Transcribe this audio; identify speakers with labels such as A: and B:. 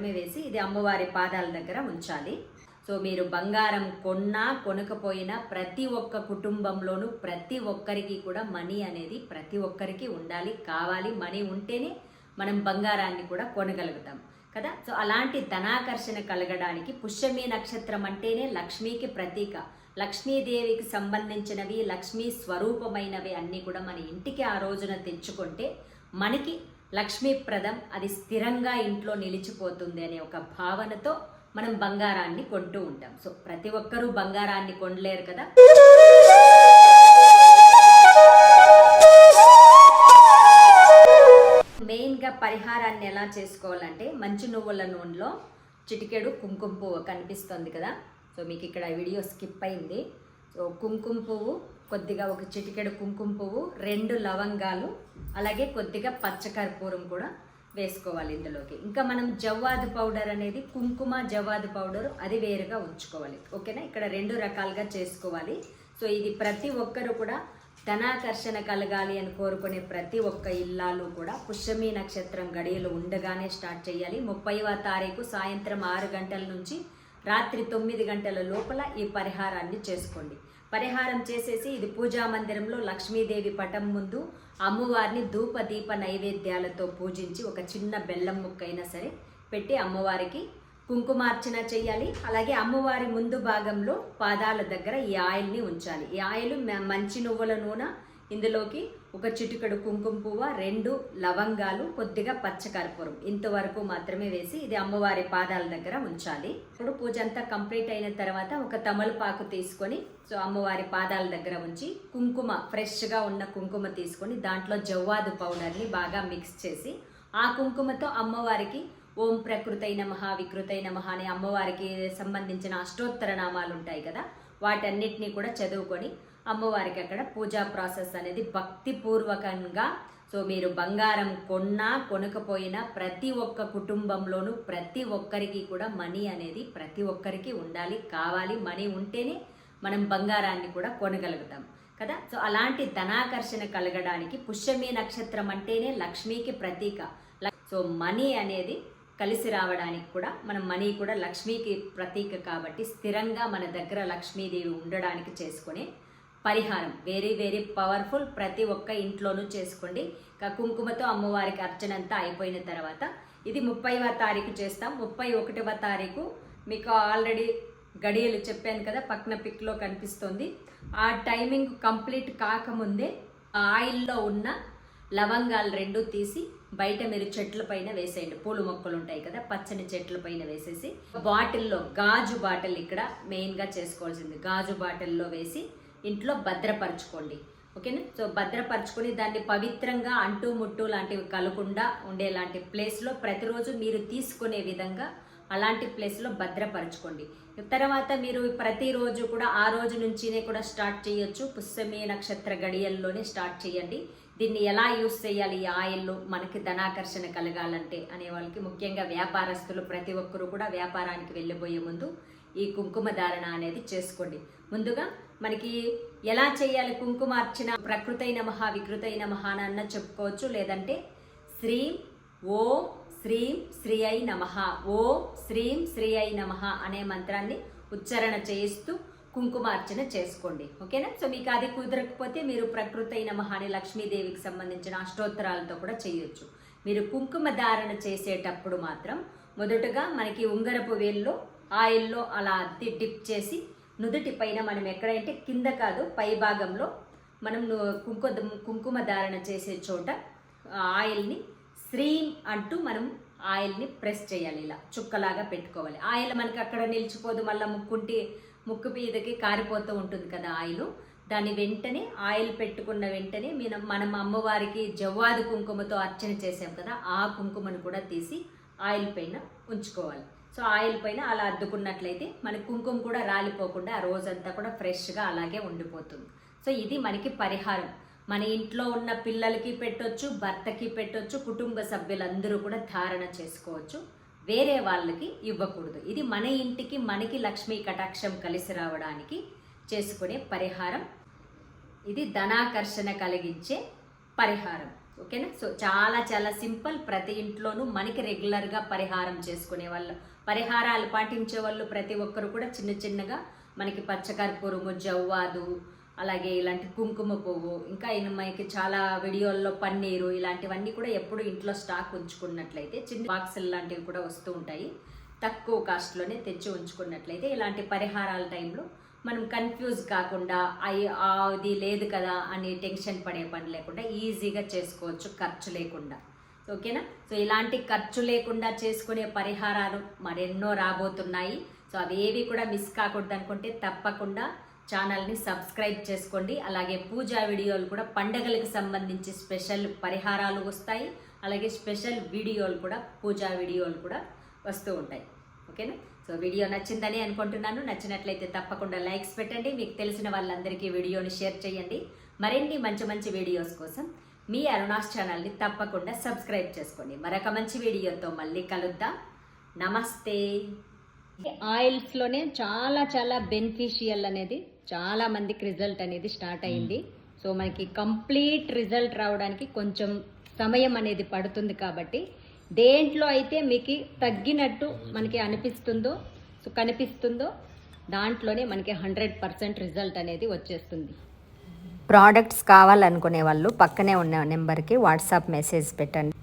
A: మాత్రమే వేసి ఇది అమ్మవారి పాదాల దగ్గర ఉంచాలి. సో మీరు బంగారం కొన్నా కొనకపోయినా ప్రతి ఒక్క కుటుంబంలోనూ ప్రతి ఒక్కరికి కూడా మనీ అనేది ప్రతి ఒక్కరికి ఉండాలి కావాలి. మనీ ఉంటేనే మనం బంగారాన్ని కూడా కొనగలుగుతాం కదా? సో అలాంటి ధనాకర్షణ కలగడానికి పుష్యమి నక్షత్రం అంటేనే లక్ష్మీకి ప్రతీక. లక్ష్మీదేవికి సంబంధించినవి లక్ష్మీ స్వరూపమైనవి అన్నీ కూడా మన ఇంటికి ఆ రోజున తెచ్చుకుంటే మనకి లక్ష్మీప్రదం అది స్థిరంగా ఇంట్లో నిలిచిపోతుంది అనే ఒక భావనతో మనం బంగారాన్ని కొంటూ ఉంటాం. సో ప్రతి ఒక్కరూ బంగారాన్ని కొనలేరు కదా? మెయిన్గా పరిహారాన్ని ఎలా చేసుకోవాలంటే మంచి నువ్వుల నూనెలో చిటికెడు కుంకుమ పువ్వు కనిపిస్తుంది కదా? సో మీకు ఇక్కడ వీడియో స్కిప్ అయింది. సో కుంకుమ పువ్వు కొద్దిగా ఒక చిటికెడు కుంకుమ పువ్వు రెండు లవంగాలు అలాగే కొద్దిగా పచ్చకర్పూరం కూడా వేసుకోవాలి ఇందులోకి. ఇంకా మనం జవ్వాదు పౌడర్ అనేది కుంకుమ జవ్వాదు పౌడర్ అది వేరుగా ఉంచుకోవాలి. ఓకేనా? ఇక్కడ రెండు రకాలుగా చేసుకోవాలి. సో ఇది ప్రతి ఒక్కరు కూడా ధనాకర్షణ కలగాలి అని కోరుకునే ప్రతి ఒక్క ఇల్లాలు కూడా పుష్యమి నక్షత్రం గడియలు ఉండగానే స్టార్ట్ చేయాలి. ముప్పైవ తారీఖు సాయంత్రం ఆరు గంటల నుంచి రాత్రి తొమ్మిది గంటల లోపల ఈ పరిహారాన్ని చేసుకోండి. పరిహారం చేసేసి ఇది పూజా మందిరంలో లక్ష్మీదేవి పటం ముందు అమ్మవారిని ధూప దీప నైవేద్యాలతో పూజించి ఒక చిన్న బెల్లం ముక్క అయినా సరే పెట్టి అమ్మవారికి కుంకుమార్చన చేయాలి. అలాగే అమ్మవారి ముందు భాగంలో పాదాల దగ్గర ఈ ఆయిల్ని ఉంచాలి. ఈ ఆయిల్ మంచి నువ్వుల నూనె ఇందులోకి ఒక చిటికడు కుంకుమ పువ్వ రెండు లవంగాలు కొద్దిగా పచ్చకర్పూరం. ఇంతవరకు మాత్రమే వేసి ఇది అమ్మవారి పాదాల దగ్గర ఉంచాలి. ఇప్పుడు పూజ అంతా కంప్లీట్ అయిన తర్వాత ఒక తమలపాకు తీసుకొని సో అమ్మవారి పాదాల దగ్గర ఉంచి కుంకుమ ఫ్రెష్గా ఉన్న కుంకుమ తీసుకొని దాంట్లో జవ్వాదు పౌడర్ని బాగా మిక్స్ చేసి ఆ కుంకుమతో అమ్మవారికి ఓం ప్రకృతై నమః వికృతై నమః అనే అమ్మవారికి సంబంధించిన అష్టోత్తర నామాలు ఉంటాయి కదా వాటన్నిటినీ కూడా చదువుకొని అమ్మవారికి అక్కడ పూజా ప్రాసెస్ అనేది భక్తిపూర్వకంగా. సో మీరు బంగారం కొన్నా కొనకపోయినా ప్రతి ఒక్క కుటుంబంలోనూ ప్రతి ఒక్కరికి కూడా మనీ అనేది ప్రతి ఒక్కరికి ఉండాలి కావాలి. మనీ ఉంటేనే మనం బంగారాన్ని కూడా కొనగలుగుతాం కదా. సో అలాంటి ధనాకర్షణ కలగడానికి పుష్యమి నక్షత్రం అంటేనే లక్ష్మీకి ప్రతీక. ల- సో మనీ అనేది కలిసి రావడానికి కూడా మనం మనీ కూడా లక్ష్మీకి ప్రతీక కాబట్టి స్థిరంగా మన దగ్గర లక్ష్మీదేవి ఉండడానికి చేసుకునే పరిహారం. వెరీ వెరీ పవర్ఫుల్ ప్రతి ఒక్క ఇంట్లోనూ చేసుకోండి. కుంకుమతో అమ్మవారికి అర్చన అంతా అయిపోయిన తర్వాత ఇది ముప్పైవ తారీఖు చేస్తాం. ముప్పై ఒకటవ తారీఖు మీకు ఆల్రెడీ గడియలు చెప్పాను కదా పక్కన పిక్లో కనిపిస్తుంది. ఆ టైమింగ్ కంప్లీట్ కాకముందే ఆ ఆయిల్లో ఉన్న లవంగాలు రెండు తీసి బయట మీరు చెట్ల పైన వేసేయండి. పూల మొక్కలు ఉంటాయి కదా పచ్చని చెట్ల పైన వేసేసి బాటిల్లో గాజు బాటిల్ ఇక్కడ మెయిన్గా చేసుకోవాల్సింది. గాజు బాటిల్లో వేసి ఇంట్లో భద్రపరచుకోండి. ఓకేనా? సో భద్రపరచుకొని దాన్ని పవిత్రంగా అంటూ ముట్టు లాంటివి కలకుండా ఉండేలాంటి ప్లేస్లో ప్రతిరోజు మీరు తీసుకునే విధంగా అలాంటి ప్లేస్లో భద్రపరచుకోండి. తర్వాత మీరు ప్రతిరోజు కూడా ఆ రోజు నుంచినే కూడా స్టార్ట్ చేయొచ్చు. పుష్యమి నక్షత్ర గడియల్లోనే స్టార్ట్ చేయండి. దీన్ని ఎలా యూస్ చేయాలి? ఈ ఆయిల్ మనకి ధనాకర్షణ కలగాలంటే అనే వాళ్ళకి ముఖ్యంగా వ్యాపారస్తులు ప్రతి ఒక్కరూ కూడా వ్యాపారానికి వెళ్ళిపోయే ముందు ఈ కుంకుమ ధారణ అనేది చేసుకోండి. ముందుగా మనకి ఎలా చేయాలి కుంకుమ అర్చన ప్రకృతైన మహా వికృతైన మహా అన్న చెప్పుకోవచ్చు. లేదంటే శ్రీం ఓం శ్రీం శ్రీ అయి నమ ఓం శ్రీం శ్రీ అయి నమ అనే మంత్రాన్ని ఉచ్చారణ చేయిస్తూ కుంకుమార్చన చేసుకోండి. ఓకేనా? సో మీకు అది కుదరకపోతే మీరు ప్రకృతి మహాని లక్ష్మీదేవికి సంబంధించిన అష్టోత్తరాలతో కూడా చేయొచ్చు. మీరు కుంకుమ ధారణ చేసేటప్పుడు మాత్రం మొదటగా మనకి ఉంగరపు వేల్లో ఆయిల్లో అలా అద్ది డిప్ చేసి నుదుటి పైన మనం ఎక్కడంటే కింద కాదు పై భాగంలో మనం కుంకుమ కుంకుమ ధారణ చేసే చోట ఆ ఆయిల్ని శ్రీం అంటూ మనం ఆయిల్ని ప్రెస్ చేయాలి ఇలా చుక్కలాగా పెట్టుకోవాలి. ఆయిల్ మనకి అక్కడ నిలిచిపోదు మళ్ళీ ముక్కుంటి ముక్కు మీదకి కారిపోతూ ఉంటుంది కదా ఆయిల్. దాన్ని వెంటనే ఆయిల్ పెట్టుకున్న వెంటనే మనం మనం అమ్మవారికి జవ్వాది కుంకుమతో అర్చన చేసాం కదా ఆ కుంకుమను కూడా తీసి ఆయిల్ పైన ఉంచుకోవాలి. సో ఆయిల్ పైన అలా అద్దుకున్నట్లయితే మన కుంకుమ కూడా రాలిపోకుండా ఆ రోజంతా కూడా ఫ్రెష్గా అలాగే ఉండిపోతుంది. సో ఇది మనకి పరిహారం. మన ఇంట్లో ఉన్న పిల్లలకి పెట్టొచ్చు భర్తకి పెట్టొచ్చు కుటుంబ సభ్యులందరూ కూడా ధారణ చేసుకోవచ్చు. వేరే వాళ్ళకి ఇవ్వకూడదు. ఇది మన ఇంటికి మనకి లక్ష్మీ కటాక్షం కలిసి రావడానికి చేసుకునే పరిహారం. ఇది ధనాకర్షణ కలిగించే పరిహారం. ఓకేనా? సో చాలా చాలా సింపుల్. ప్రతి ఇంట్లోనూ మనకి రెగ్యులర్గా పరిహారం చేసుకునే వాళ్ళు. పరిహారాలు పాటించే వాళ్ళు ప్రతి ఒక్కరు కూడా చిన్న చిన్నగా మనకి పచ్చకర్పూరము జవ్వాదు అలాగే ఇలాంటి కుంకుమ పువ్వు ఇంకా ఈయన మనకి చాలా వీడియోల్లో పన్నీరు ఇలాంటివన్నీ కూడా ఎప్పుడు ఇంట్లో స్టాక్ ఉంచుకున్నట్లయితే చిన్న బాక్సులు లాంటివి కూడా వస్తూ ఉంటాయి. తక్కువ కాస్ట్లోనే తెచ్చి ఉంచుకున్నట్లయితే ఇలాంటి పరిహారాల టైంలో మనం కన్ఫ్యూజ్ కాకుండా అయ్యి అది లేదు కదా అని టెన్షన్ పడే పని లేకుండా ఈజీగా చేసుకోవచ్చు ఖర్చు లేకుండా. ఓకేనా? సో ఇలాంటి ఖర్చు లేకుండా చేసుకునే పరిహారాలు మరెన్నో రాబోతున్నాయి. సో అవేవి కూడా మిస్ కాకూడదు అనుకుంటే తప్పకుండా ఛానల్ని సబ్స్క్రైబ్ చేసుకోండి. అలాగే పూజా వీడియోలు కూడా పండగలకు సంబంధించి స్పెషల్ పరిహారాలు వస్తాయి. అలాగే స్పెషల్ వీడియోలు కూడా పూజా వీడియోలు కూడా వస్తూ ఉంటాయి. ఓకేనా? సో వీడియో నచ్చిందని అనుకుంటున్నాను. నచ్చినట్లయితే తప్పకుండా లైక్స్ పెట్టండి. మీకు తెలిసిన వాళ్ళందరికీ వీడియోని షేర్ చేయండి. మరిన్ని మంచి మంచి వీడియోస్ కోసం మీ అరుణాస్ ఛానల్ని తప్పకుండా సబ్స్క్రైబ్ చేసుకోండి. మరొక మంచి వీడియోతో మళ్ళీ కలుద్దాం. నమస్తే. ఆయిల్స్లోనే చాలా చాలా బెనిఫిషియల్ అనేది చాలా మందికి రిజల్ట్ అనేది స్టార్ట్ అయింది. సో మనకి కంప్లీట్ రిజల్ట్ రావడానికి కొంచెం సమయం అనేది పడుతుంది కాబట్టి దేంట్లో అయితే మీకు తగ్గినట్టు మనకి అనిపిస్తుందో సో కనిపిస్తుందో దాంట్లోనే మనకి హండ్రెడ్ పర్సెంట్ రిజల్ట్ అనేది వచ్చేస్తుంది. ప్రోడక్ట్స్ కావాలనుకునే వాళ్ళు పక్కనే ఉన్న నెంబర్కి వాట్సాప్ మెసేజ్ పెట్టండి.